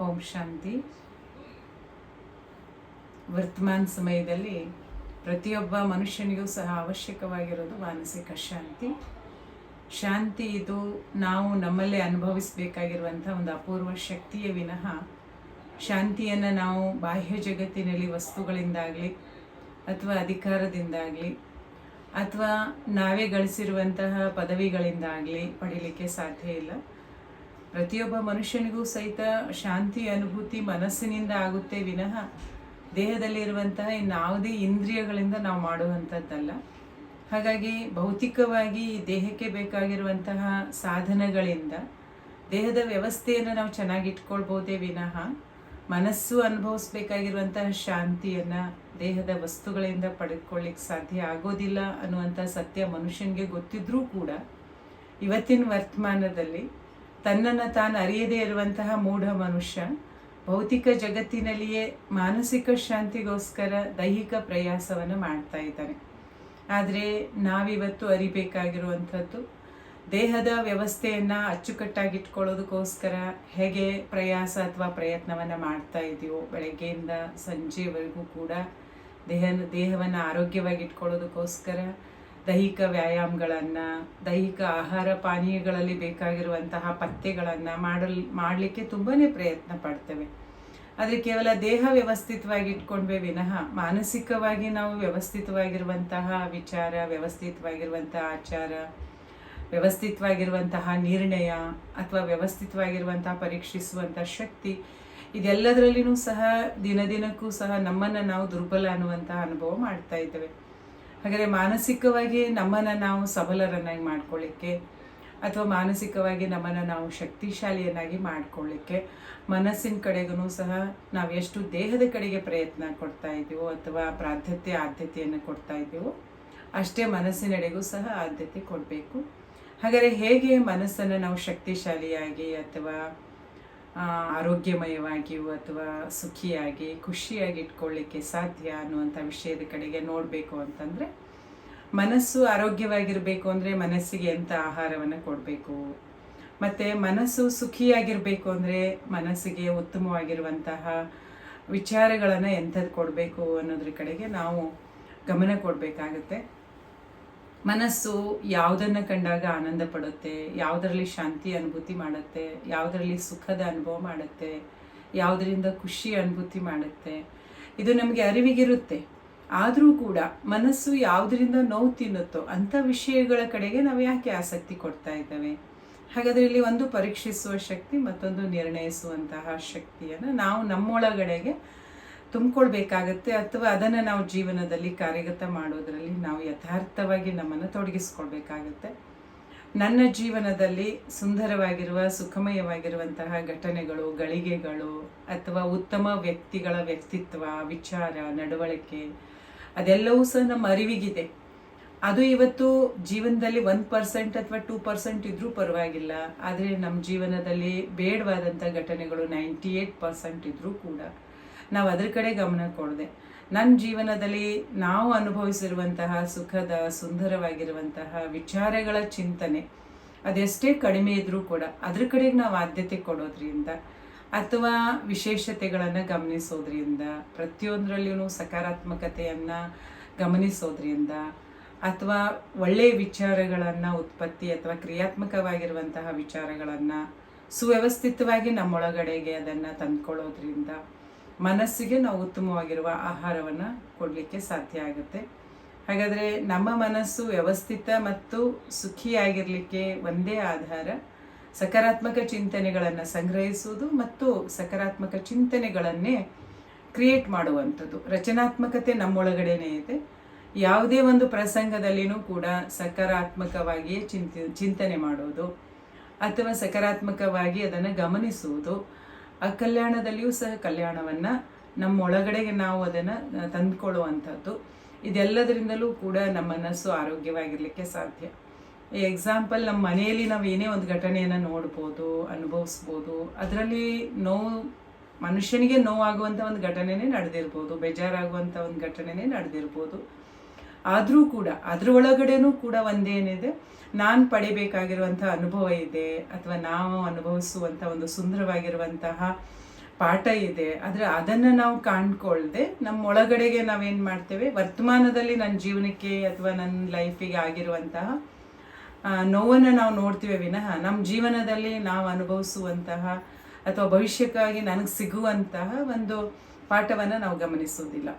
ಓಂ ಶಾಂತಿ. ವರ್ತಮಾನ ಸಮಯದಲ್ಲಿ ಪ್ರತಿಯೊಬ್ಬ ಮನುಷ್ಯನಿಗೂ ಸಹ ಅವಶ್ಯಕವಾಗಿರೋದು ಮಾನಸಿಕ ಶಾಂತಿ. ಶಾಂತಿ ಇದು ನಾವು ನಮ್ಮಲ್ಲೇ ಅನುಭವಿಸಬೇಕಾಗಿರುವಂಥ ಒಂದು ಅಪೂರ್ವ ಶಕ್ತಿಯ ವಿನಃ ಶಾಂತಿಯನ್ನು ನಾವು ಬಾಹ್ಯ ಜಗತ್ತಿನಲ್ಲಿ ವಸ್ತುಗಳಿಂದಾಗಲಿ ಅಥವಾ ಅಧಿಕಾರದಿಂದಾಗಲಿ ಅಥವಾ ನಾವೇ ಗಳಿಸಿರುವಂತಹ ಪದವಿಗಳಿಂದಾಗಲಿ ಪಡೀಲಿಕ್ಕೆ ಸಾಧ್ಯ ಇಲ್ಲ. ಪ್ರತಿಯೊಬ್ಬ ಮನುಷ್ಯನಿಗೂ ಸಹಿತ ಶಾಂತಿ ಅನುಭೂತಿ ಮನಸ್ಸಿನಿಂದ ಆಗುತ್ತೆ ವಿನಃ ದೇಹದಲ್ಲಿರುವಂತಹ ಇನ್ನಾವುದೇ ಇಂದ್ರಿಯಗಳಿಂದ ನಾವು ಮಾಡುವಂಥದ್ದಲ್ಲ. ಹಾಗಾಗಿ ಭೌತಿಕವಾಗಿ ದೇಹಕ್ಕೆ ಬೇಕಾಗಿರುವಂತಹ ಸಾಧನಗಳಿಂದ ದೇಹದ ವ್ಯವಸ್ಥೆಯನ್ನು ನಾವು ಚೆನ್ನಾಗಿಟ್ಕೊಳ್ಬೋದೇ ವಿನಃ ಮನಸ್ಸು ಅನುಭವಿಸ್ಬೇಕಾಗಿರುವಂತಹ ಶಾಂತಿಯನ್ನು ದೇಹದ ವಸ್ತುಗಳಿಂದ ಪಡೆದುಕೊಳ್ಳಿಕ್ಕೆ ಸಾಧ್ಯ ಆಗೋದಿಲ್ಲ ಅನ್ನುವಂಥ ಸತ್ಯ ಮನುಷ್ಯನಿಗೆ ಗೊತ್ತಿದ್ರೂ ಕೂಡ ಇವತ್ತಿನ ವರ್ತಮಾನದಲ್ಲಿ ತನ್ನನ್ನು ತಾನು ಅರಿಯದೇ ಇರುವಂತಹ ಮೂಢ ಮನುಷ್ಯ, ಭೌತಿಕ ಜಗತ್ತಿನಲ್ಲಿಯೇ ಮಾನಸಿಕ ಶಾಂತಿಗೋಸ್ಕರ ದೈಹಿಕ ಪ್ರಯಾಸವನ್ನು ಮಾಡ್ತಾ ಇದ್ದಾನೆ. ಆದರೆ ನಾವಿವತ್ತು ಅರಿಬೇಕಾಗಿರುವಂಥದ್ದು, ದೇಹದ ವ್ಯವಸ್ಥೆಯನ್ನು ಅಚ್ಚುಕಟ್ಟಾಗಿಟ್ಕೊಳ್ಳೋದಕ್ಕೋಸ್ಕರ ಹೇಗೆ ಪ್ರಯಾಸ ಅಥವಾ ಪ್ರಯತ್ನವನ್ನು ಮಾಡ್ತಾ ಇದೆಯೋ ಬೆಳಗ್ಗೆಯಿಂದ ಸಂಜೆವರೆಗೂ ಕೂಡ ದೇಹ ದೇಹವನ್ನು ಆರೋಗ್ಯವಾಗಿ ಇಟ್ಕೊಳ್ಳೋದಕ್ಕೋಸ್ಕರ ದೈಹಿಕ ವ್ಯಾಯಾಮಗಳನ್ನು, ದೈಹಿಕ ಆಹಾರ ಪಾನೀಯಗಳಲ್ಲಿ ಬೇಕಾಗಿರುವಂತಹ ಪಥ್ಯಗಳನ್ನು ಮಾಡಲ್, ಮಾಡಲಿಕ್ಕೆ ತುಂಬಾ ಪ್ರಯತ್ನ ಪಡ್ತೇವೆ. ಆದರೆ ಕೇವಲ ದೇಹ ವ್ಯವಸ್ಥಿತವಾಗಿ ಇಟ್ಕೊಂಡ್ವೆ ವಿನಃ ಮಾನಸಿಕವಾಗಿ ನಾವು ವ್ಯವಸ್ಥಿತವಾಗಿರುವಂತಹ ವಿಚಾರ ವ್ಯವಸ್ಥಿತವಾಗಿರುವಂತಹ ಆಚಾರ, ವ್ಯವಸ್ಥಿತವಾಗಿರುವಂತಹ ನಿರ್ಣಯ ಅಥವಾ ವ್ಯವಸ್ಥಿತವಾಗಿರುವಂತಹ ಪರೀಕ್ಷಿಸುವಂಥ ಶಕ್ತಿ, ಇದೆಲ್ಲದರಲ್ಲಿನೂ ಸಹ ದಿನ ದಿನಕ್ಕೂ ಸಹ ನಮ್ಮನ್ನು ನಾವು ದುರ್ಬಲ ಅನ್ನುವಂತಹ ಅನುಭವ ಮಾಡ್ತಾ ಇದ್ದೇವೆ. ಹಾಗಾದರೆ ಮಾನಸಿಕವಾಗಿ ನಮ್ಮನ್ನು ನಾವು ಸಬಲರನ್ನಾಗಿ ಮಾಡ್ಕೊಳ್ಳಿಕ್ಕೆ ಅಥವಾ ಮಾನಸಿಕವಾಗಿ ನಮ್ಮನ್ನು ನಾವು ಶಕ್ತಿಶಾಲಿಯನ್ನಾಗಿ ಮಾಡ್ಕೊಳ್ಳಿಕ್ಕೆ ಮನಸ್ಸಿನ ಕಡೆಗೂ ಸಹ ನಾವು ಎಷ್ಟು ದೇಹದ ಕಡೆಗೆ ಪ್ರಯತ್ನ ಕೊಡ್ತಾ ಇದ್ದೀವೋ ಅಥವಾ ಪ್ರಾಧಾನ್ಯತೆ ಆದ್ಯತೆಯನ್ನು ಕೊಡ್ತಾ ಇದ್ದೀವೋ ಅಷ್ಟೇ ಮನಸ್ಸಿನೆಡೆಗೂ ಸಹ ಆದ್ಯತೆ ಕೊಡಬೇಕು. ಹಾಗಾದರೆ ಹೇಗೆ ಮನಸ್ಸನ್ನು ನಾವು ಶಕ್ತಿಶಾಲಿಯಾಗಿ ಅಥವಾ ಆರೋಗ್ಯಮಯವಾಗಿಯೂ ಅಥವಾ ಸುಖಿಯಾಗಿ, ಖುಷಿಯಾಗಿ ಇಟ್ಕೊಳ್ಳಿಕ್ಕೆ ಸಾಧ್ಯ ಅನ್ನುವಂಥ ವಿಷಯದ ಕಡೆಗೆ ನೋಡಬೇಕು ಅಂತಂದರೆ, ಮನಸ್ಸು ಆರೋಗ್ಯವಾಗಿರಬೇಕು ಅಂದರೆ ಮನಸ್ಸಿಗೆ ಎಂಥ ಆಹಾರವನ್ನು ಕೊಡಬೇಕು? ಮತ್ತು ಮನಸ್ಸು ಸುಖಿಯಾಗಿರಬೇಕು ಅಂದರೆ ಮನಸ್ಸಿಗೆ ಉತ್ತಮವಾಗಿರುವಂತಹ ವಿಚಾರಗಳನ್ನು ಎಂಥದ್ದು ಕೊಡಬೇಕು ಅನ್ನೋದ್ರ ಕಡೆಗೆ ನಾವು ಗಮನ ಕೊಡಬೇಕಾಗತ್ತೆ. ಮನಸ್ಸು ಯಾವುದನ್ನು ಕಂಡಾಗ ಆನಂದ ಪಡುತ್ತೆ, ಯಾವುದರಲ್ಲಿ ಶಾಂತಿ ಅನುಭೂತಿ ಮಾಡುತ್ತೆ, ಯಾವುದರಲ್ಲಿ ಸುಖದ ಅನುಭವ ಮಾಡುತ್ತೆ, ಯಾವುದರಿಂದ ಖುಷಿ ಅನುಭೂತಿ ಮಾಡುತ್ತೆ, ಇದು ನಮಗೆ ಅರಿವಿಗಿರುತ್ತೆ. ಆದರೂ ಕೂಡ ಮನಸ್ಸು ಯಾವುದರಿಂದ ನೋವು ತಿನ್ನುತ್ತೋ ಅಂಥ ವಿಷಯಗಳ ಕಡೆಗೆ ನಾವು ಯಾಕೆ ಆಸಕ್ತಿ ಕೊಡ್ತಾ ಇದ್ದೇವೆ? ಹಾಗಾದರೆ ಇಲ್ಲಿ ಒಂದು ಪರೀಕ್ಷಿಸುವ ಶಕ್ತಿ ಮತ್ತೊಂದು ನಿರ್ಣಯಿಸುವಂತಹ ಶಕ್ತಿಯನ್ನು ನಾವು ನಮ್ಮೊಳಗಡೆಗೆ ತುಂಬಿಕೊಳ್ಬೇಕಾಗತ್ತೆ ಅಥವಾ ಅದನ್ನು ನಾವು ಜೀವನದಲ್ಲಿ ಕಾರ್ಯಗತ ಮಾಡೋದರಲ್ಲಿ ನಾವು ಯಥಾರ್ಥವಾಗಿ ನಮ್ಮನ್ನು ತೊಡಗಿಸ್ಕೊಳ್ಬೇಕಾಗತ್ತೆ. ನನ್ನ ಜೀವನದಲ್ಲಿ ಸುಂದರವಾಗಿರುವ, ಸುಖಮಯವಾಗಿರುವಂತಹ ಘಟನೆಗಳು, ಗಳಿಗೆಗಳು ಅಥವಾ ಉತ್ತಮ ವ್ಯಕ್ತಿಗಳ ವ್ಯಕ್ತಿತ್ವ, ವಿಚಾರ, ನಡವಳಿಕೆ ಅದೆಲ್ಲವೂ ಸಹ ನಮ್ಮ ಅರಿವಿಗಿದೆ. ಅದು ಇವತ್ತು ಜೀವನದಲ್ಲಿ ಒನ್ ಪರ್ಸೆಂಟ್ ಅಥವಾ ಟೂ ಪರ್ಸೆಂಟ್ ಇದ್ರೂ ಪರವಾಗಿಲ್ಲ. ಆದರೆ ನಮ್ಮ ಜೀವನದಲ್ಲಿ ಬೇಡವಾದಂಥ ಘಟನೆಗಳು ನೈಂಟಿ ಏಟ್ ಪರ್ಸೆಂಟ್ ಇದ್ರೂ ಕೂಡ ನಾವು ಅದ್ರ ಕಡೆ ಗಮನ ಕೊಡದೆ ನನ್ನ ಜೀವನದಲ್ಲಿ ನಾವು ಅನುಭವಿಸಿರುವಂತಹ ಸುಖದ, ಸುಂದರವಾಗಿರುವಂತಹ ವಿಚಾರಗಳ ಚಿಂತನೆ ಅದೆಷ್ಟೇ ಕಡಿಮೆ ಇದ್ರೂ ಕೂಡ ಅದ್ರ ಕಡೆಗೆ ನಾವು ಆದ್ಯತೆ ಕೊಡೋದ್ರಿಂದ ಅಥವಾ ವಿಶೇಷತೆಗಳನ್ನು ಗಮನಿಸೋದ್ರಿಂದ ಪ್ರತಿಯೊಂದರಲ್ಲಿಯೂ ಸಕಾರಾತ್ಮಕತೆಯನ್ನು ಗಮನಿಸೋದ್ರಿಂದ ಅಥವಾ ಒಳ್ಳೆಯ ವಿಚಾರಗಳನ್ನು ಉತ್ಪತ್ತಿ ಅಥವಾ ಕ್ರಿಯಾತ್ಮಕವಾಗಿರುವಂತಹ ವಿಚಾರಗಳನ್ನು ಸುವ್ಯವಸ್ಥಿತವಾಗಿ ನಮ್ಮೊಳಗಡೆಗೆ ಅದನ್ನು ತಂದ್ಕೊಳ್ಳೋದ್ರಿಂದ ಮನಸ್ಸಿಗೆ ನಾವು ಉತ್ತಮವಾಗಿರುವ ಆಹಾರವನ್ನು ಕೊಡಲಿಕ್ಕೆ ಸಾಧ್ಯ ಆಗುತ್ತೆ. ಹಾಗಾದರೆ ನಮ್ಮ ಮನಸ್ಸು ವ್ಯವಸ್ಥಿತ ಮತ್ತು ಸುಖಿಯಾಗಿರಲಿಕ್ಕೆ ಒಂದೇ ಆಧಾರ ಸಕಾರಾತ್ಮಕ ಚಿಂತನೆಗಳನ್ನು ಸಂಗ್ರಹಿಸುವುದು ಮತ್ತು ಸಕಾರಾತ್ಮಕ ಚಿಂತನೆಗಳನ್ನೇ ಕ್ರಿಯೇಟ್ ಮಾಡುವಂಥದ್ದು. ರಚನಾತ್ಮಕತೆ ನಮ್ಮೊಳಗಡೆನೇ ಇದೆ. ಯಾವುದೇ ಒಂದು ಪ್ರಸಂಗದಲ್ಲಿನೂ ಕೂಡ ಸಕಾರಾತ್ಮಕವಾಗಿಯೇ ಚಿಂತಿ, ಚಿಂತನೆ ಮಾಡೋದು ಅಥವಾ ಸಕಾರಾತ್ಮಕವಾಗಿ ಅದನ್ನು ಗಮನಿಸುವುದು. ಆ ಕಲ್ಯಾಣದಲ್ಲಿಯೂ ಸಹ ಕಲ್ಯಾಣವನ್ನು ನಮ್ಮ ಒಳಗಡೆಗೆ ನಾವು ಅದನ್ನು ತಂದುಕೊಳ್ಳುವಂಥದ್ದು. ಇದೆಲ್ಲದರಿಂದಲೂ ಕೂಡ ನಮ್ಮ ಮನಸ್ಸು ಆರೋಗ್ಯವಾಗಿರಲಿಕ್ಕೆ ಸಾಧ್ಯ. ಎಕ್ಸಾಂಪಲ್ ನಮ್ಮ ಮನೆಯಲ್ಲಿ ನಾವು ಏನೇ ಒಂದು ಘಟನೆಯನ್ನು ನೋಡ್ಬೋದು, ಅನುಭವಿಸ್ಬೋದು, ಅದರಲ್ಲಿ ನೋವು, ಮನುಷ್ಯನಿಗೆ ನೋವಾಗುವಂಥ ಒಂದು ಘಟನೆನೇ ನಡೆದಿರ್ಬೋದು ಬೇಜಾರಾಗುವಂಥ ಒಂದು ಘಟನೆನೇ ನಡೆದಿರ್ಬೋದು. ಆದರೂ ಕೂಡ, ಅದ್ರ ಒಳಗಡೆನೂ ಕೂಡ ಒಂದೇನಿದೆ, ನಾನು ಪಡಿಬೇಕಾಗಿರುವಂಥ ಅನುಭವ ಇದೆ, ಅಥವಾ ನಾವು ಅನುಭವಿಸುವಂಥ ಒಂದು ಸುಂದರವಾಗಿರುವಂತಹ ಪಾಠ ಇದೆ, ಆದರೆ ಅದನ್ನು ನಾವು ಕಾಣ್ಕೊಳ್ದೆ ನಮ್ಮ ಒಳಗಡೆಗೆ ನಾವೇನು ಮಾಡ್ತೇವೆ, ವರ್ತಮಾನದಲ್ಲಿ ನನ್ನ ಜೀವನಕ್ಕೆ ಅಥವಾ ನನ್ನ ಲೈಫಿಗೆ ಆಗಿರುವಂತಹ ನೋವನ್ನು ನಾವು ನೋಡ್ತೀವಿ ವಿನಃ, ನಮ್ಮ ಜೀವನದಲ್ಲಿ ನಾವು ಅನುಭವಿಸುವಂತಹ ಅಥವಾ ಭವಿಷ್ಯಕ್ಕಾಗಿ ನನಗೆ ಸಿಗುವಂತಹ ಒಂದು ಪಾಠವನ್ನು ನಾವು ಗಮನಿಸುವುದಿಲ್ಲ.